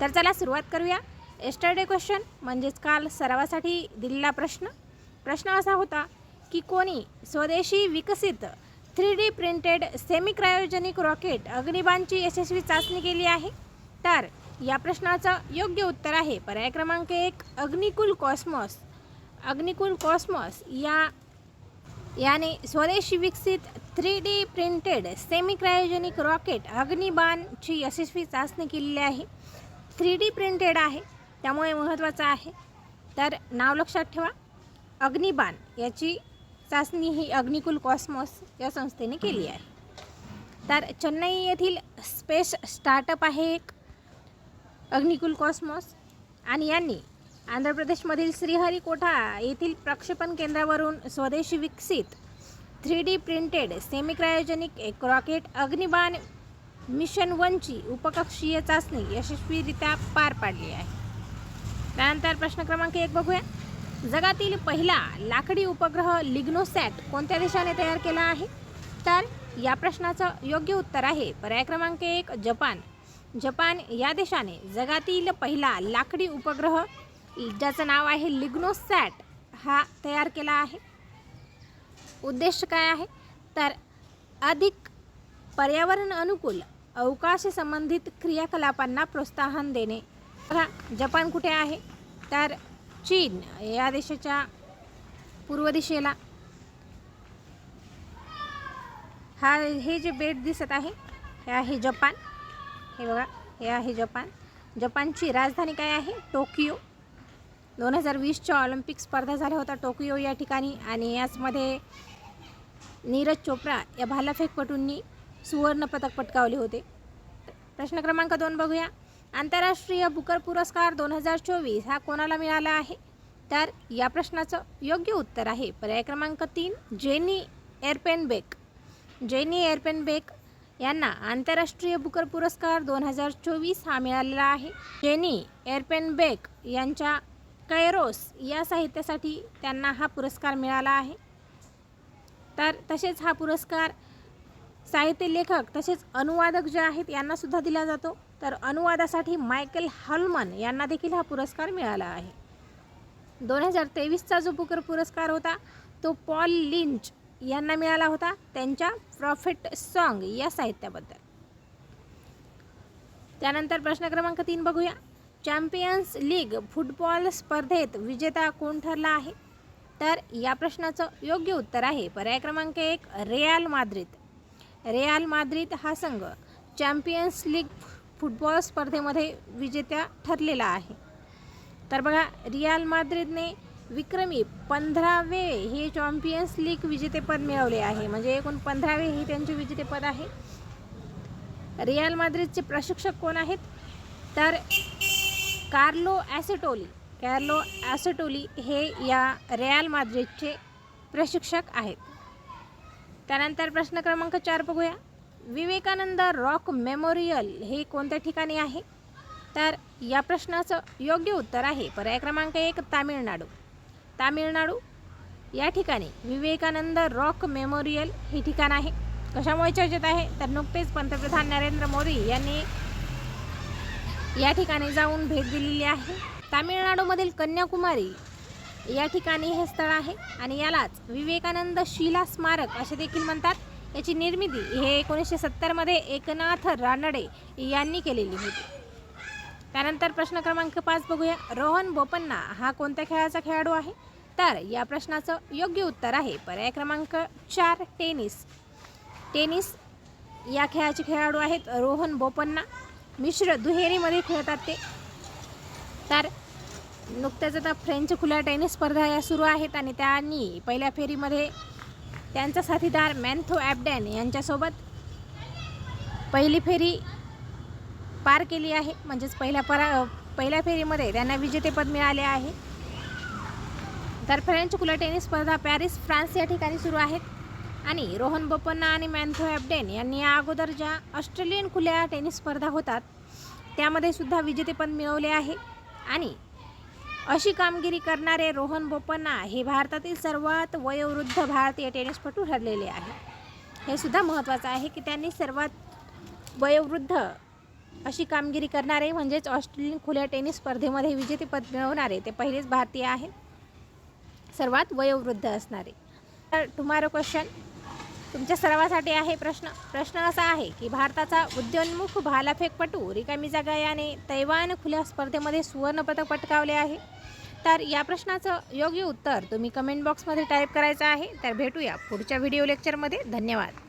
तर चला सुरुवात करूया. एस्टरडे क्वेश्चन म्हणजेच काल सरावासाठी दिलेला प्रश्न. प्रश्न असा होता की कोणी स्वदेशी विकसित three D printed semi cryogenic rocket अग्निबाणची यशस्वी चाचणी केली आहे? तर या प्रश्नाचं योग्य उत्तर आहे. पर्याय क्रमांक एक अग्निकुल कॉस्मॉस. अग्निकुल कॉस्मॉस या याने स्वदेशी विकसित three D printed semi cryogenic rocket अग्निबाणची यशस्वी चाचणी केलेली आहे. थ्री डी प्रिंटेड आहे त्यामुळे महत्त्वाचं आहे. तर नाव लक्षात ठेवा अग्निबाण याची चाचणी ही अग्निकुल कॉस्मॉस या संस्थेने केली आहे. तर चेन्नई येथील स्पेस स्टार्टअप आहे एक अग्निकुल कॉस्मॉस. आणि यांनी आंध्र प्रदेशमधील श्रीहरिकोटा येथील प्रक्षेपण केंद्रावरून स्वदेशी विकसित three D printed semi cryogenic एक रॉकेट अग्निबाण मिशन वनची उपकक्षीय चाचणी यशस्वीरित्या पार पाडली आहे. त्यानंतर प्रश्न क्रमांक एक बघूया. जगातील पहिला लाकडी उपग्रह लिग्नोसॅट कोणत्या देशाने तयार केला आहे? तर या प्रश्नाचं योग्य उत्तर आहे पर्याय क्रमांक एक जपान. जपान या देशाने जगातील पहिला लाकडी उपग्रह ज्याचं नाव आहे लिग्नोसॅट हा तयार केला आहे. उद्देश काय आहे? तर अधिक पर्यावरण अनुकूल अवकाश संबंधित क्रियाकलापांना प्रोत्साहन देणे. बघा जपान कुठे आहे? तर चीन या देशाच्या पूर्व दिशेला. हा हे जे बेट दिसत आहे हे आहे जपान. हे बघा हे आहे जपान. जपानची राजधानी काय आहे? टोकियो. दोन हजार वीसच्या ऑलिम्पिक स्पर्धा झाल्या होत्या टोकियो या ठिकाणी. आणि याचमध्ये नीरज चोप्रा या भालाफेकपटूंनी सुवर्णपदक पटकावले होते. प्रश्न क्रमांक दोन बघूया. आंतरराष्ट्रीय बुकर पुरस्कार दोन हजार चोवीस हा कोणाला मिळाला आहे? तर या प्रश्नाचं योग्य उत्तर आहे. पर्याय क्रमांक तीन जेनी एअरपेनबेक जेनी एअरपेनबेक यांना आंतरराष्ट्रीय बुकर पुरस्कार दोन हजार चोवीस हा मिळालेला आहे. जेनी एअरपेनबेक यांच्या कैरोस या साहित्यासाठी त्यांना हा पुरस्कार मिळाला आहे. तर तसेच हा पुरस्कार साहित्य लेखक तसेच अनुवादक जे आहेत यांना सुद्धा दिला जातो. तर अनुवादासाठी मायकेल हॉलमन यांना देखील हा पुरस्कार मिळाला आहे. दोन हजार तेवीसचा जो बुकर पुरस्कार होता तो पॉल लिंच यांना मिळाला होता त्यांच्या प्रॉफिट सॉन्ग या साहित्याबद्दल. त्यानंतर प्रश्न क्रमांक तीन बघूया. चॅम्पियन्स लीग फुटबॉल स्पर्धेत विजेता कोण ठरला आहे? तर या प्रश्नाचं योग्य उत्तर आहे. पर्याय क्रमांक एक रियाल माद्रिद. रेआल माद्रिद हा संघ चॅम्पियन्स लीग फुटबॉल स्पर्धेमध्ये विजेत्या ठरलेला आहे. तर बघा रियाल माद्रिदने विक्रमी पंधरावे हे चॅम्पियन्स लीग विजेतेपद मिळवले आहे. म्हणजे एकूण पंधरावे हे त्यांचे विजेतेपद आहे. रियाल माद्रिदचे प्रशिक्षक कोण आहेत? तर कार्लो ॲसेटोली. कॅर्लो ॲसेटोली हे या रेआल माद्रिदचे प्रशिक्षक आहेत. त्यानंतर प्रश्न क्रमांक चार बघूया. विवेकानंद रॉक मेमोरियल हे कोणत्या ठिकाणी आहे? तर या प्रश्नाचं योग्य उत्तर आहे. पर्याय क्रमांक एक तामिळनाडू. तामिळनाडू या ठिकाणी विवेकानंद रॉक मेमोरियल हे ठिकाण आहे. कशामुळे चर्चेत आहे? तर नुकतेच पंतप्रधान नरेंद्र मोदी यांनी या ठिकाणी जाऊन भेट दिलेली आहे. तामिळनाडूमधील कन्याकुमारी या ठिकाणी हे स्थळ आहे आणि यालाच विवेकानंद शिला स्मारक असे देखील म्हणतात. याची निर्मिती हे एकोणीसशे सत्तरमध्ये एकनाथ रानडे यांनी केलेली होती. त्यानंतर प्रश्न क्रमांक पाच बघूया. रोहन बोपन्ना हा कोणत्या खेळाचा खेळाडू आहे? तर या प्रश्नाचं योग्य उत्तर आहे पर्याय क्रमांक चार टेनिस. टेनिस या खेळाचे खेळाडू आहेत रोहन बोपन्ना. मिश्र दुहेरीमध्ये खेळतात ते. तर नुकत्याच आता फ्रेंच खुल्या टेनिस स्पर्धा या सुरू आहेत आणि त्यांनी पहिल्या फेरीमध्ये त्यांचा साथीदार मॅन्थो ॲबडॅन यांच्यासोबत पहिली फेरी पार केली आहे. म्हणजेच पहिल्या परा पहिल्या फेरीमध्ये त्यांना विजेतेपद मिळाले आहे. तर फ्रेंच खुल्या टेनिस स्पर्धा पॅरिस फ्रान्स या ठिकाणी सुरू आहेत. आणि रोहन बोपन्ना आणि मॅन्थो ॲबडेन यांनी या अगोदर ज्या ऑस्ट्रेलियन खुल्या टेनिस स्पर्धा होतात त्यामध्ये सुद्धा विजेतेपद मिळवले आहे. आणि अशी कामगिरी करणारे रोहन बोपन्ना हे भारतातील सर्वात वयोवृद्ध भारतीय टेनिसपटू ठरलेले आहे हे सुद्धा महत्त्वाचं आहे की त्यांनी सर्वात वयोवृद्ध अशी कामगिरी करणारे म्हणजेच ऑस्ट्रेलियन खुल्या टेनिस स्पर्धेमध्ये विजेतेपद मिळवणारे ते पहिलेच भारतीय आहेत. सर्वात वयोवृद्ध असणारे. तर टुमारो क्वेश्चन तुमच्या सर्वासाठी आहे प्रश्न. प्रश्न असा आहे की भारताचा उद्योन्मुख भालाफेकपटू रिकामी जागा याने तैवान खुल्या स्पर्धेमध्ये सुवर्णपदक पटकावले आहे. तर या प्रश्नाचं योग्य उत्तर तुम्ही कमेंट बॉक्समध्ये टाईप करायचं आहे. तर भेटूया पुढच्या व्हिडिओ लेक्चरमध्ये धन्यवाद.